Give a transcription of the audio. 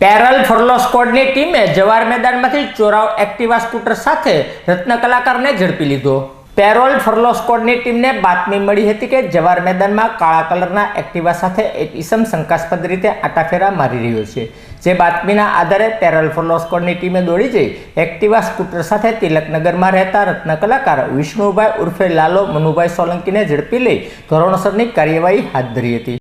Parole furlough સ્કોડની ટીમે જવાર મેદાનમાંથી ચોરાવ Activa scooter સાથે રત્ન કલાકારને ઝડપી લીધો. પેરોલ ફરલો સ્કોડની ટીમને બાતમી મળી હતી કે જવાર મેદાનમાં કાળા કલરના એક્ટિવા સાથે એક ઈસમ શંકાસ્પદ રીતે આટાફેરા મારી રહ્યો છે. જે બાતમીના આધારે પેરલ ફરલો સ્કોડની ટીમે દોડી જઈ એક્ટિવા સ્કૂટર સાથે તિલકનગરમાં રહેતા રત્ન કલાકાર વિષ્ણુભાઈ ઉર્ફે લાલો મનુભાઈ સોલંકીને ઝડપી લઈ ધોરણસરની કાર્યવાહી હાથ ધરી હતી.